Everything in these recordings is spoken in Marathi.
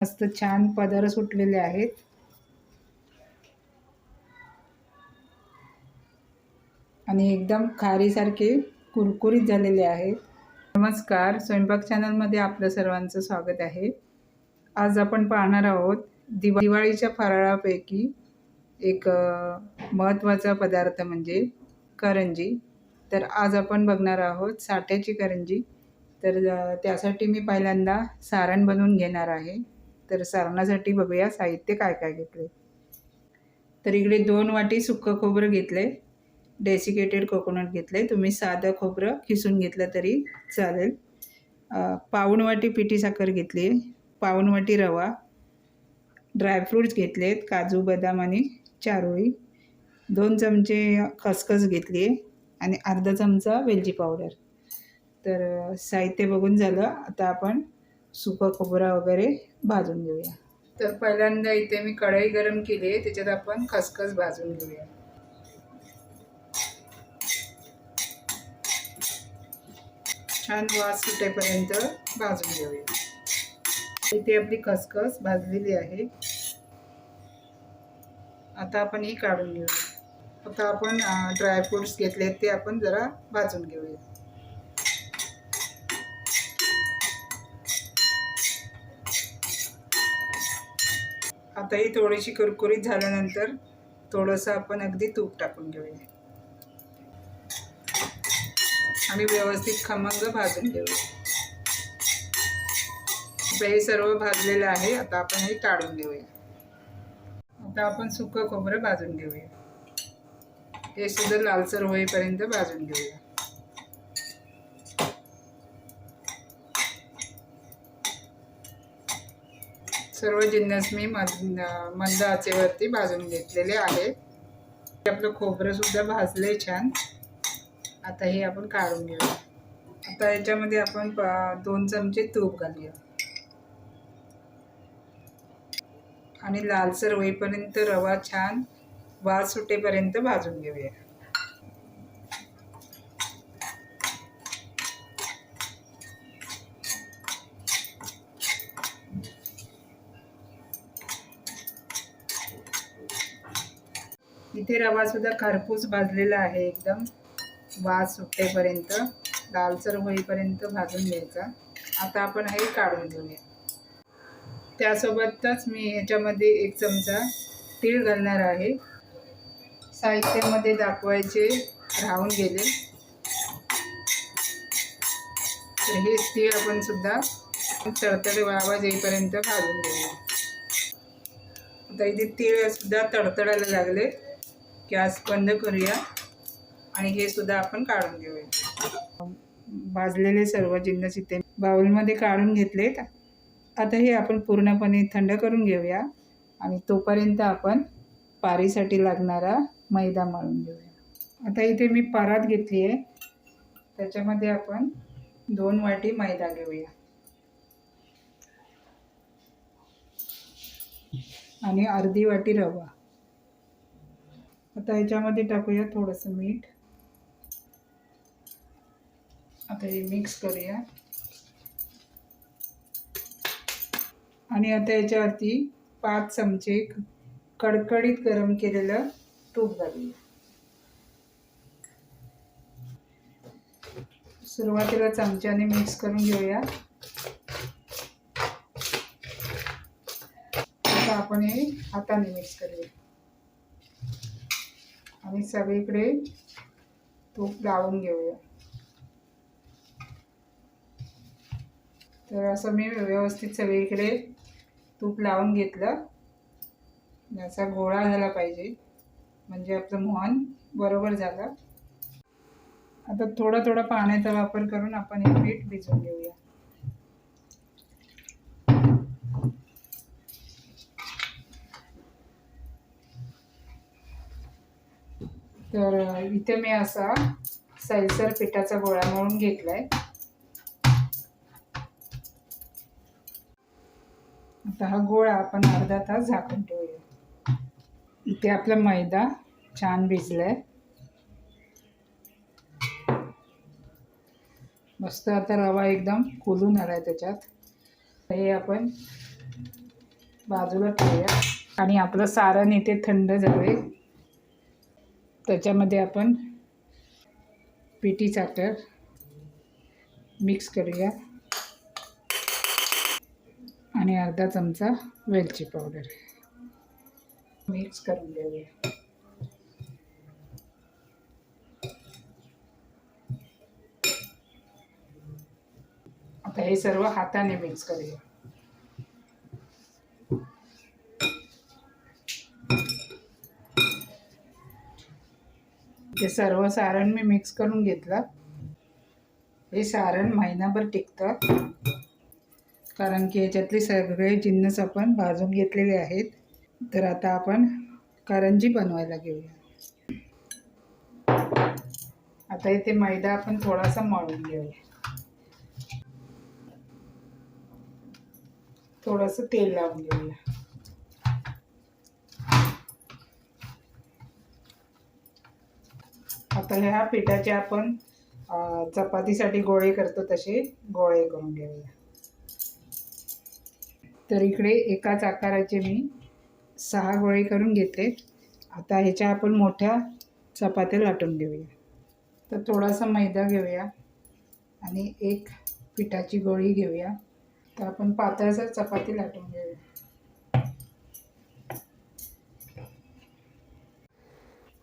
मस्त छान पदर सुटलेले आहेत. आणि एकदम खारीसारखे कुरकुरीत झालेले आहेत. नमस्कार स्वयंपाक चॅनलमध्ये आपलं सर्वांचं स्वागत आहे. आज आपण पाहणार आहोत दिवा दिवाळीच्या फराळापैकी एक महत्त्वाचा पदार्थ म्हणजे करंजी. तर आज आपण बघणार आहोत साठ्याची करंजी. तर त्यासाठी मी पहिल्यांदा सारण बनवून घेणार आहे. तर सारणासाठी बघूया साहित्य काय काय घेतले तर इकडे दोन वाटी सुक्कं खोबरं घेतले डेसिकेटेड कोकोनट घेतले तुम्ही साधं खोबरं खिसून घेतलं तरी चालेल. पाऊण वाटी पिठी साखर घेतली. पाऊण वाटी रवा. ड्रायफ्रूट्स घेतलेत. काजू बदाम आणि चारोळी. दोन चमचे खसखस घेतली आहे आणि अर्धा चमचा वेलची पावडर तर साहित्य बघून झालं. आता आपण सुका कोबरा वगैरे भाजून घेऊया. तर पहिल्यांदा इथे मी कढई गरम केली आहे त्याच्यात आपण खसखस भाजून घेऊया. छान वास सुटेपर्यंत भाजून घेऊया. इथे आपली खसखस भाजलेली आहे. आता आपण ही काढून घेऊया. आता आपण ड्रायफ्रुट्स घेतले ते आपण जरा भाजून घेऊया. आता ही थोडीशी कुरकुरीत झाल्यानंतर थोडंसं आपण अगदी तूप टाकून घेऊया. आणि व्यवस्थित खमंग भाजून घेऊया. हे सर्व भाजलेलं आहे आता आपण हे काढून घेऊया. आता आपण सुकं खोबरं भाजून घेऊया. हे सुद्धा लालसर होईपर्यंत भाजून घेऊया. सर्व जिन्नस मी मंद मंद आचेवरती भाजून घेतलेले आहेत. आपलं खोबरंसुद्धा भाजले छान. आता हे आपण काढून घेऊया. आता याच्यामध्ये आपण दोन चमचे तूप घालूया. आणि लालसर होईपर्यंत रवा छान वास सुटेपर्यंत भाजून घेऊया. इथे रवा सुद्धा खरपूस भाजलेला आहे एकदम. वास सुटेपर्यंत लालसर होईपर्यंत भाजून घ्यायचा. आता आपण हे काढून घेऊया. त्यासोबतच मी ह्याच्यामध्ये एक चमचा तीळ घालणार आहे. साहित्यामध्ये दाखवायचे राहून गेले. तर हे तीळ आपण सुद्धा तडतड आवाज येईपर्यंत भाजून घेऊया. आता इथे तीळ सुद्धा तडतडायला लागले. गॅस बंद करूया आणि हे सुद्धा आपण काढून घेऊया. भाजलेले सर्व जिन्नस इथे बाउलमध्ये काढून घेतलेत. आता हे आपण पूर्णपणे थंड करून घेऊया आणि तोपर्यंत आपण पारीसाठी लागणारा मैदा मळून घेऊया. आता इथे मी परात घेतली आहे. त्याच्यामध्ये आपण दोन वाटी मैदा घेऊया. आणि अर्धी वाटी रवा. आता याच्यामध्ये टाकूया थोडंसं मीठ. आता हे मिक्स करूया. आणि आता याच्यावरती पाच चमचे कडकडीत गरम केलेलं तूप घालूया. सुरुवातीला चमच्याने मिक्स करून घेऊया. आता आपण हे हाताने मिक्स करूया. आणि सगळीकडे तूप लावून घेऊया. तर असं मी व्यवस्थित सगळीकडे तूप लावून घेतलं. याचा गोळा झाला पाहिजे. म्हणजे आपलं मोहन बरोबर झालं. आता थोडा थोडा पाण्याचा वापर करून आपण हे पीठ भिजवून घेऊया. तर इथे मी असा सैलसर पिठाचा गोळा म्हणून घेतलाय. आता हा गोळा आपण अर्धा तास झाकून ठेवूया. इथे आपला मैदा छान भिजलाय. मस्त आता रवा एकदम फुलून आलाय त्याच्यात. हे आपण बाजूला ठेवूया. आणि आपलं सारण इथे थंड झाले त्याच्यामध्ये आपण पिठी साखर मिक्स करूया. आणि अर्धा चमचा वेलची पावडर मिक्स करून घेऊया. आता हे सर्व हाताने मिक्स करूया. ते सर्व सारण मी मिक्स करून घेतलं. हे सारण महिनाभर टिकतं. कारण की याच्यातले सगळे जिन्नस आपण भाजून घेतलेले आहेत. तर आता आपण करंजी बनवायला घेऊया. आता इथे मैदा आपण थोडासा मळून घेऊया. थोडंसं तेल लावून घेऊया. आता ह्या पिठाचे आपण चपातीसाठी गोळे करतो तसे गोळे करून घेऊया. तर इकडे एकाच आकाराचे मी सहा गोळे करून घेते. आता ह्याच्या आपण मोठ्या चपात्या लाटून घेऊया. तर थोडासा मैदा घेऊया आणि एक पिठाची गोळी घेऊया. तर आपण पातळसर चपाती लाटून घेऊया.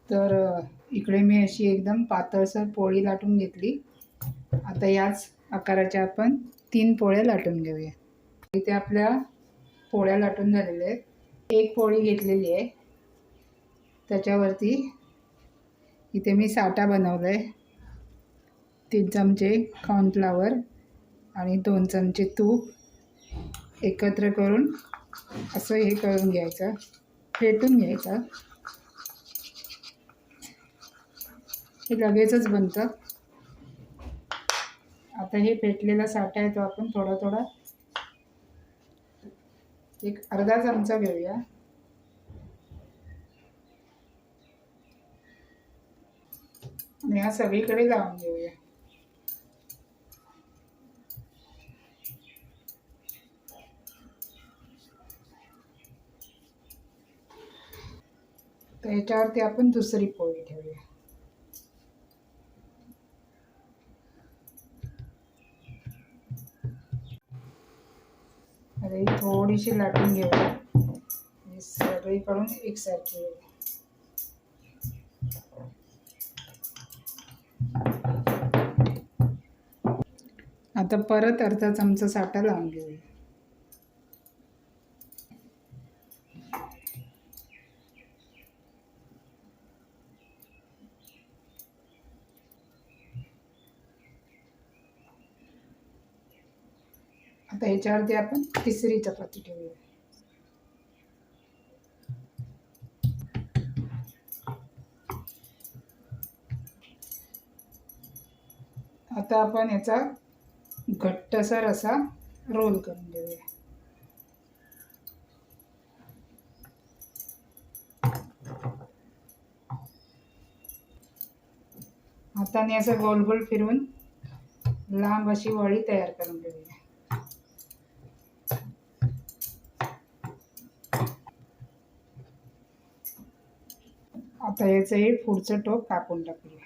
तर इकडे मी अशी एकदम पातळसर पोळी लाटून घेतली. आता याच आकाराच्या आपण तीन पोळ्या लाटून घेऊया. इथे आपल्या पोळ्या लाटून झालेल्या आहेत. एक पोळी घेतलेली आहे. त्याच्यावरती इथे मी साठा बनवला आहे तीन चमचे कॉर्नफ्लावर आणि दोन चमचे तूप एकत्र करून असं हे करून घ्यायचं. फेटून घ्यायचं. हे लगेचच बनतं. आता हे पेटलेला साठा आहे तो आपण थोडा थोडा एक अर्धा चमचा घेऊया. आणि हा सगळीकडे लावून घेऊया. तर याच्यावरती आपण दुसरी पोळी ठेवूया आता ही थोडीशी लाटून घेऊ. आणि सगळीकडून एकसारखी आता परत अर्धा चमचा साठा लावून घेऊया. याच्यावरती आपण तिसरी चपाती ठेवूया. आता आपण याचा घट्टसर असा रोल करून घेऊया. हाताने असं गोल गोल फिरवून लांब अशी वळी तयार करून घेऊया. आता याचं हे पुढचं टोक कापून टाकूया.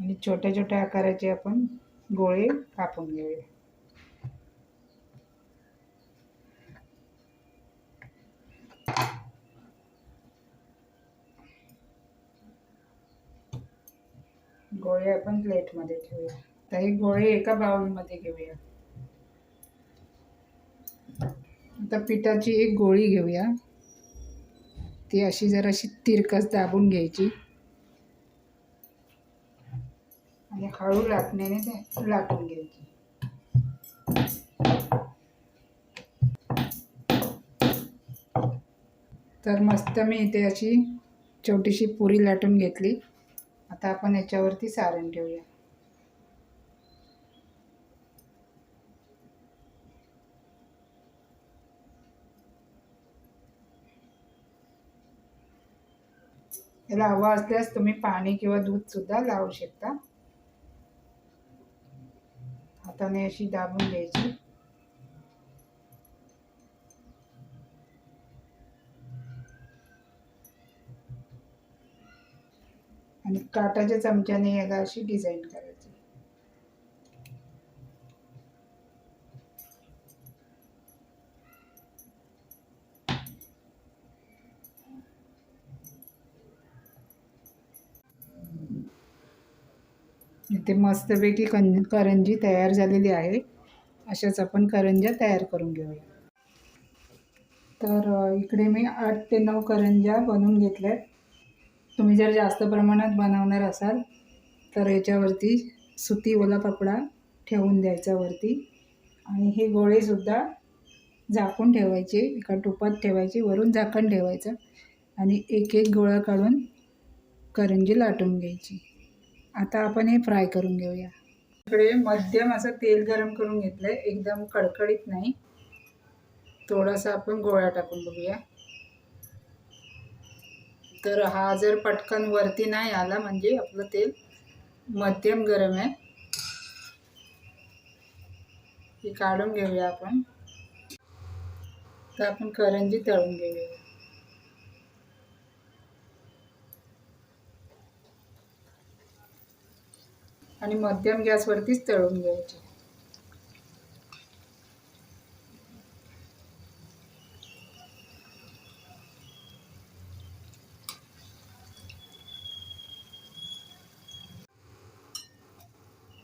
आणि छोट्या छोट्या आकाराचे आपण गोळे कापून घेऊया. गोळे आपण प्लेटमध्ये ठेवूया. तर हे गोळे एका बाउलमध्ये घेऊया. आता पिठाची एक गोळी घेऊया. ती अशी जराशी तिरकस दाबून घ्यायची. आणि हळू लाटण्याने ते लाटून घ्यायची. तर मस्त मी इथे अशी छोटीशी पुरी लाटून घेतली. आता आपण याच्यावरती सारण ठेवूया. त्याला हवा असल्यास तुम्ही पाणी किंवा दूध सुद्धा लावू शकता. हाताने अशी दाबून द्यायची आणि काटाच्या चमच्याने याला अशी डिझाईन करायची. इथे मस्तपैकी कं करंजी तयार झालेली आहे. अशाच आपण करंज्या तयार करून घेऊया. तर इकडे मी आठ ते नऊ करंज्या बनवून घेतल्यात. तुम्ही जर जास्त प्रमाणात बनवणार असाल तर याच्यावरती सुती ओला कपडा ठेवून द्यायचा वरती. आणि हे गोळेसुद्धा झाकून ठेवायचे एका टोपात ठेवायचे वरून झाकण ठेवायचं. आणि एक एक गोळा काढून करंजी लाटून घ्यायची. आता आपण हे फ्राय करून घेऊया. इकडे मध्यम असं तेल गरम करून घेतलं आहे एकदम कडकडीत नाही. थोडासा आपण गोळा टाकून बघूया. तर हा जर पटकन वरती नाही आला म्हणजे आपलं तेल मध्यम गरम आहे. हे काढून घेऊया आपण. तर आपण करंजी तळून घेऊया. आणि मध्यम गॅसवरतीच तळून घ्यायचे.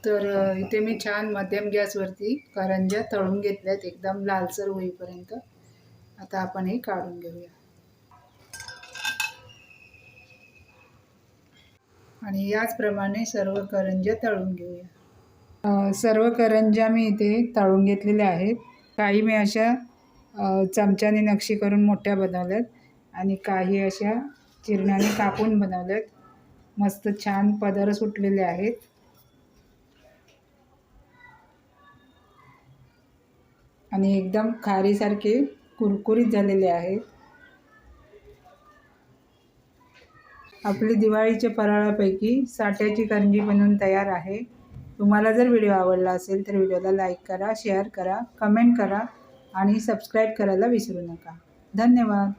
तर इथे मी छान मध्यम गॅसवरती करंज्या तळून घेतल्यात एकदम लालसर होईपर्यंत. आता आपण हे काढून घेऊया. आणि याचप्रमाणे सर्व करंज्या तळून घेऊया. सर्व करंज्या मी इथे तळून घेतलेल्या आहेत. काही मी अशा चमच्याने नक्षी करून मोठ्या बनवल्यात आणि काही अशा चिरण्याने कापून बनवल्यात. मस्त छान पदर सुटलेले आहेत. आणि एकदम खारीसारखे कुरकुरीत झालेले आहेत. आपली दिवाळीच्या फराळापैकी साठ्याची करंजी बनवून तयार आहे. तुम्हाला जर व्हिडिओ आवडला असेल तर व्हिडिओला लाईक करा शेअर करा कमेंट करा आणि सबस्क्राईब करायला विसरू नका. धन्यवाद.